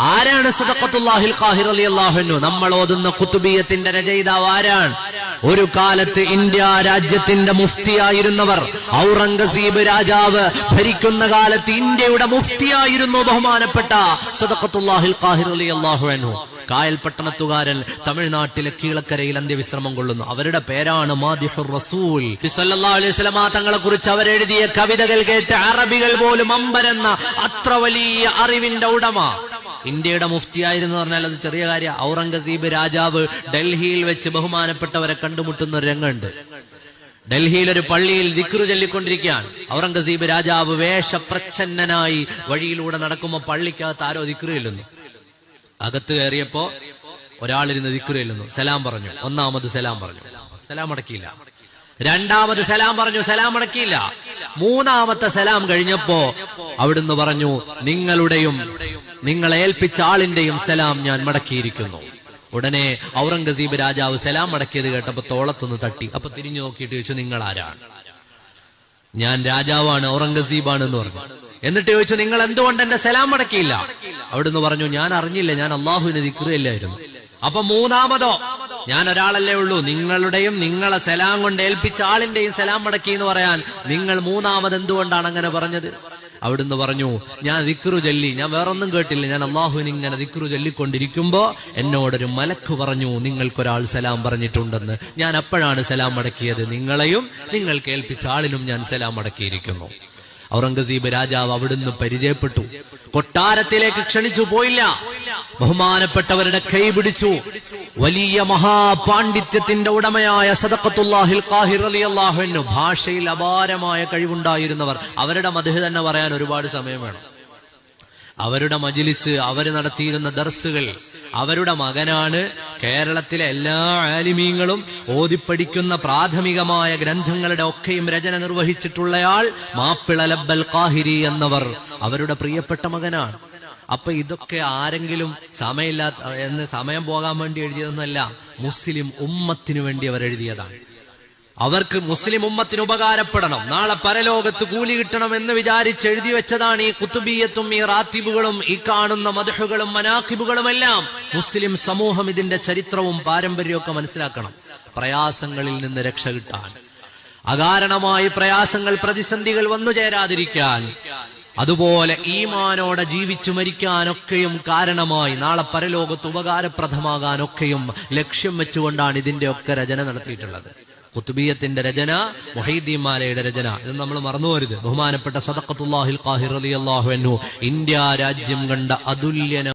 ആരാണ് സദഖത്തുല്ലാഹിൽ ഖാഹിർ നമ്മൾ ഓതുന്ന കുത്തുബിയത്തിന്റെ രചയിതാവ് ആരാണ്? ഒരു കാലത്ത് ഇന്ത്യ രാജ്യത്തിന്റെ മുഫ്തിയായിരുന്നവർ ഔറംഗസീബ് രാജാവ് ഭരിക്കുന്ന കാലത്ത് ഇന്ത്യയുടെ മുഫ്തിയായിരുന്നു ബഹുമാനപ്പെട്ട സദഖത്തുല്ലാഹിൽ ഖാഹിർ അലി അൻഹു. കായൽ പട്ടണത്തുകാരൻ തമിഴ്നാട്ടിലെ കീളക്കരയിൽ അന്ത്യവിശ്രമം കൊള്ളുന്നു. അവരുടെ പേരാണ് മാദിഹുർ റസൂൽ. തങ്ങളെ കുറിച്ച് അവരെഴുതിയ കവിതകൾ കേട്ട് അറബികൾ പോലും അമ്പരെന്ന അത്ര വലിയ അറിവിന്റെ ഉടമ. ഇന്ത്യയുടെ മുഫ്തിയായിരുന്നു പറഞ്ഞാൽ അത് ചെറിയ കാര്യം. ഔറംഗസീബ് രാജാവ് ഡൽഹിയിൽ വെച്ച് ബഹുമാനപ്പെട്ടവരെ കണ്ടുമുട്ടുന്ന ഒരു രംഗമുണ്ട്. ഡൽഹിയിൽ ഒരു പള്ളിയിൽ ദിക്റു ചൊല്ലിക്കൊണ്ടിരിക്കുകയാണ്. ഔറംഗസീബ് രാജാവ് വേഷപ്രച്ഛന്നനായി വഴിയിലൂടെ നടക്കുമ്പോൾ പള്ളിക്കകത്ത് ആരോ ദിക്റു ചെല്ലുന്നു. അകത്ത് കയറിയപ്പോ ഒരാളിരുന്ന് ദിക്റു ചെല്ലുന്നു. സലാം പറഞ്ഞു. ഒന്നാമത് സലാം പറഞ്ഞു. സലാം അടക്കിയില്ല. രണ്ടാമത് സലാം പറഞ്ഞു. സലാം അടക്കിയില്ല. മൂന്നാമത്തെ സലാം കഴിഞ്ഞപ്പോ അവിടുന്ന് പറഞ്ഞു നിങ്ങളുടെയും നിങ്ങളെ ഏൽപ്പിച്ച ആളിന്റെയും സലാം ഞാൻ മടക്കിയിരിക്കുന്നു. ഉടനെ ഔറംഗസീബ് രാജാവ് സലാം മടക്കിയത് കേട്ടപ്പോ തോളത്തൊന്ന് തട്ടി. അപ്പൊ തിരിഞ്ഞു നോക്കിയിട്ട് ചോദിച്ചു നിങ്ങൾ ആരാണ് ഞാൻ രാജാവാണ് ഔറംഗസീബാണ് എന്ന് പറഞ്ഞു. എന്നിട്ട് ചോദിച്ചു നിങ്ങൾ എന്തുകൊണ്ട് എന്റെ സലാം മടക്കിയില്ല? അവിടുന്ന് പറഞ്ഞു ഞാൻ അറിഞ്ഞില്ല ഞാൻ അള്ളാഹുവിന് ദിക്റുകയില്ലായിരുന്നു അപ്പൊ മൂന്നാമതോ ഞാൻ ഒരാളല്ലേ ഉള്ളൂ നിങ്ങളുടെയും നിങ്ങളെ സലാം കൊണ്ട് ഏൽപ്പിച്ച ആളിന്റെയും സലാം മടക്കി എന്ന് പറയാൻ നിങ്ങൾ മൂന്നാമത് എന്തുകൊണ്ടാണ് അങ്ങനെ പറഞ്ഞത്? അവിടുന്ന് പറഞ്ഞു ഞാൻ ദിക്റു ചൊല്ലി. ഞാൻ വേറൊന്നും കേട്ടില്ല. ഞാൻ അള്ളാഹുവിന് ഇങ്ങനെ ദിക്റു ചൊല്ലിക്കൊണ്ടിരിക്കുമ്പോ എന്നോടൊരു മലക്ക് പറഞ്ഞു നിങ്ങൾക്കൊരാൾ സലാം പറഞ്ഞിട്ടുണ്ടെന്ന്. ഞാൻ അപ്പോഴാണ് സലാം മടക്കിയത് നിങ്ങളെയും നിങ്ങൾ കേൾപ്പിച്ച ആളിനും ഞാൻ സലാം മടക്കിയിരിക്കുന്നു ഔറംഗസീബ് രാജാവ് അവിടുന്ന് പരിചയപ്പെട്ടു. കൊട്ടാരത്തിലേക്ക് ക്ഷണിച്ചു പോയില്ല. ബഹുമാനപ്പെട്ടവരുടെ കൈ പിടിച്ചു. വലിയ മഹാപാണ്ഡിത്യത്തിന്റെ ഉടമയായ സദക്കത്തുല്ലാഹിൽ കാഹിർ അലി അള്ളാഹുവിന് ഭാഷയിൽ അപാരമായ കഴിവുണ്ടായിരുന്നവർ. അവരുടെ മധു തന്നെ പറയാൻ ഒരുപാട് സമയം വേണം. അവരുടെ മജിലിസ് അവർ നടത്തിയിരുന്ന ദർസുകൾ അവരുടെ മകനാണ് കേരളത്തിലെ എല്ലാ ആലിമീങ്ങളും ഓതിപ്പടിക്കുന്ന പ്രാഥമികമായ ഗ്രന്ഥങ്ങളുടെ ഒക്കെയും രചന നിർവഹിച്ചിട്ടുള്ളയാൾ മാപ്പിള ലബ്ബൽ ഖാഹിരി എന്നവർ. അവരുടെ പ്രിയപ്പെട്ട മകനാണ്. അപ്പൊ ഇതൊക്കെ ആരെങ്കിലും സമയമില്ലാത്ത എന്ന് സമയം പോകാൻ വേണ്ടി എഴുതിയതൊന്നല്ല മുസ്ലിം ഉമ്മത്തിന് വേണ്ടി അവർ എഴുതിയതാണ്. അവർക്ക് മുസ്ലിം ഉമ്മത്തിന് ഉപകാരപ്പെടണം. നാളെ പരലോകത്ത് കൂലി കിട്ടണം എന്ന് വിചാരിച്ച് എഴുതി വെച്ചതാണ് ഈ കുത്തുബീയത്തും ഈ റാത്തിബുകളും ഈ കാണുന്ന മധുഹുകളും മനാഖിബുകളും എല്ലാം മുസ്ലിം സമൂഹം ഇതിന്റെ ചരിത്രവും പാരമ്പര്യവും മനസ്സിലാക്കണം. പ്രയാസങ്ങളിൽ നിന്ന് രക്ഷ കിട്ടാൻ. അകാരണമായി പ്രയാസങ്ങൾ പ്രതിസന്ധികൾ വന്നു ചേരാതിരിക്കാൻ അതുപോലെ ഈമാനോടെ ജീവിച്ചു മരിക്കാനൊക്കെയും കാരണമായി നാളെ പരലോകത്ത് ഉപകാരപ്രദമാകാനൊക്കെയും ലക്ഷ്യം വെച്ചുകൊണ്ടാണ് ഇതിന്റെ ഒക്കെ രചന നടത്തിയിട്ടുള്ളത്. കുത്തുബീയത്തിന്റെ രചന മൊഹീദ്ദീമാലയുടെ രചന ഇത് നമ്മൾ മറന്നുപോരുത്. ബഹുമാനപ്പെട്ട സദക്കത്തുല്ലാഹിൽ ഖാഹിർ അലി അള്ളാഹു ഇന്ത്യ രാജ്യം കണ്ട അതുല്യന